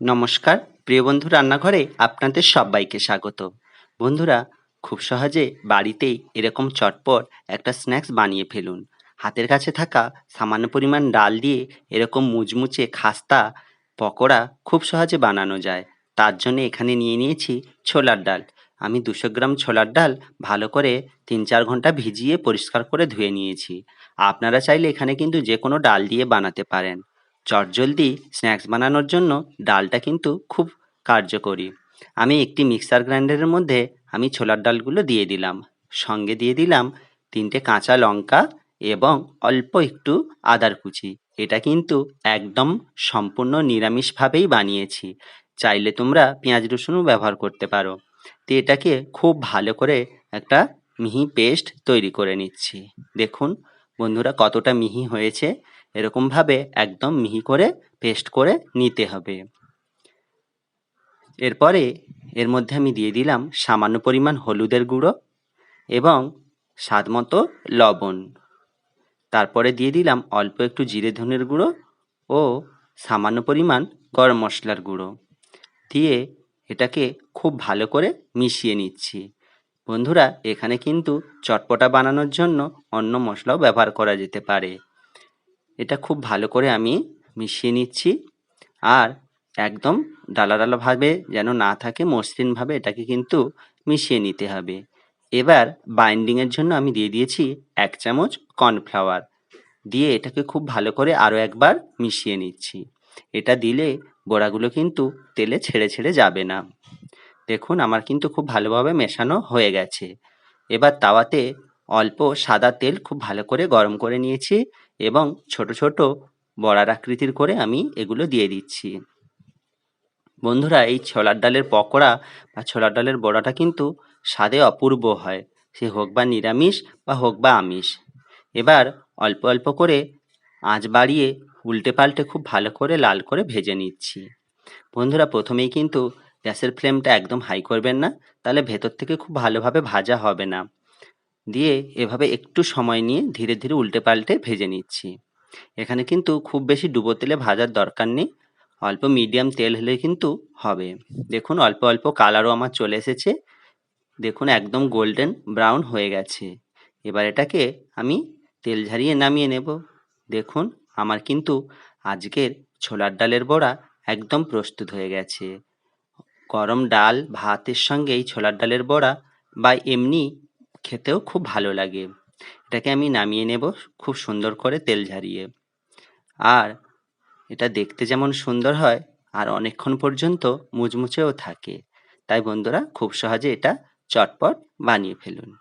নমস্কার, প্রিয় বন্ধু রান্নাঘরে আপনাদের সবাইকে স্বাগত। বন্ধুরা, খুব সহজে বাড়িতেই এরকম চটপট একটা স্ন্যাক্স বানিয়ে ফেলুন। হাতের কাছে থাকা সামান্য পরিমাণ ডাল দিয়ে এরকম মুচমুচে খাস্তা, পকোড়া খুব সহজে বানানো যায়। তার জন্য এখানে নিয়ে নিয়েছি ছোলার ডাল। আমি দুশো গ্রাম ছোলার ডাল ভালো করে তিন চার ঘণ্টা ভিজিয়ে পরিষ্কার করে ধুয়ে নিয়েছি। আপনারা চাইলে এখানে কিন্তু যে কোনো ডাল দিয়ে বানাতে পারেন। চটজলদি স্ন্যাক্স বানানোর জন্য ডালটা কিন্তু খুব কার্যকরী। আমি একটি মিক্সার গ্রাইন্ডারের মধ্যে আমি ছোলার ডালগুলো দিয়ে দিলাম। সঙ্গে দিয়ে দিলাম তিনটে কাঁচা লঙ্কা এবং অল্প একটু আদার কুচি। এটা কিন্তু একদম সম্পূর্ণ নিরামিষভাবেই বানিয়েছি। চাইলে তোমরা পেঁয়াজ রসুনও ব্যবহার করতে পারো। তো এটাকে খুব ভালো করে একটা মিহি পেস্ট তৈরি করে নিচ্ছি। দেখুন বন্ধুরা কতটা মিহি হয়েছে এরকমভাবে একদম মিহি করে পেস্ট করে নিতে হবে। এরপরে এর মধ্যে আমি দিয়ে দিলাম সামান্য পরিমাণ হলুদের গুঁড়ো এবং স্বাদ মতো লবণ। তারপরে দিয়ে দিলাম অল্প একটু জিরে ধনের গুঁড়ো ও সামান্য পরিমাণ গরম মশলার গুঁড়ো। দিয়ে এটাকে খুব ভালো করে মিশিয়ে নিচ্ছি। বন্ধুরা, এখানে কিন্তু চটপটা বানানোর জন্য অন্য মশলাও ব্যবহার করা যেতে পারে। এটা খুব ভালো করে আমি মিশিয়ে নিচ্ছি আর একদম ডালা ডালাভাবে যেন না থাকে, মসৃণভাবে এটাকে কিন্তু মিশিয়ে নিতে হবে। এবার বাইন্ডিংয়ের জন্য আমি দিয়ে দিয়েছি এক চামচ কর্নফ্লাওয়ার। দিয়ে এটাকে খুব ভালো করে আরও একবার মিশিয়ে নিচ্ছি। এটা দিলে বড়াগুলো কিন্তু তেলে ছেড়ে ছেড়ে যাবে না। দেখুন, আমার কিন্তু খুব ভালোভাবে মেশানো হয়ে গেছে। এবার তাওয়াতে অল্প সাদা তেল খুব ভালো করে গরম করে নিয়েছি এবং ছোট ছোট বড়ার আকৃতির করে আমি এগুলো দিয়ে দিচ্ছি। বন্ধুরা, এই ছোলার ডালের পকোড়া বা ছোলার ডালের বড়াটা কিন্তু স্বাদে অপূর্ব হয়, সে হোক বা নিরামিষ বা হোক বা আমিষ। এবার অল্প অল্প করে আঁচ বাড়িয়ে উল্টে পাল্টে খুব ভালো করে লাল করে ভেজে নিচ্ছি। বন্ধুরা, প্রথমেই কিন্তু গ্যাসের ফ্লেমটা একদম হাই করবেন না, তাহলে ভেতর থেকে খুব ভালোভাবে ভাজা হবে না। দিয়ে এভাবে একটু সময় নিয়ে ধীরে ধীরে উল্টে পাল্টে ভেজে নিচ্ছি। এখানে কিন্তু খুব বেশি ডুবো তেলে ভাজার দরকার নেই, অল্প মিডিয়াম তেল হলে কিন্তু হবে। দেখুন অল্প অল্প কালারও আমার চলে এসেছে। দেখুন একদম গোল্ডেন ব্রাউন হয়ে গেছে। এবার এটাকে আমি তেল ঝারিয়ে নামিয়ে নেব। দেখুন আমার কিন্তু আজকের ছোলার ডালের বড়া একদম প্রস্তুত হয়ে গেছে। গরম ডাল, ভাতের সঙ্গে এই ছোলার ডালের বড়া বা এমনি খেতেও খুব ভালো লাগে। এটাকে আমি নামিয়ে নেব খুব সুন্দর করে তেল ঝারিয়ে। আর এটা দেখতে যেমন সুন্দর হয় আর অনেকক্ষণ পর্যন্ত মুচমুচেও থাকে। তাই বন্ধুরা, খুব সহজে এটা চটপট বানিয়ে ফেলুন।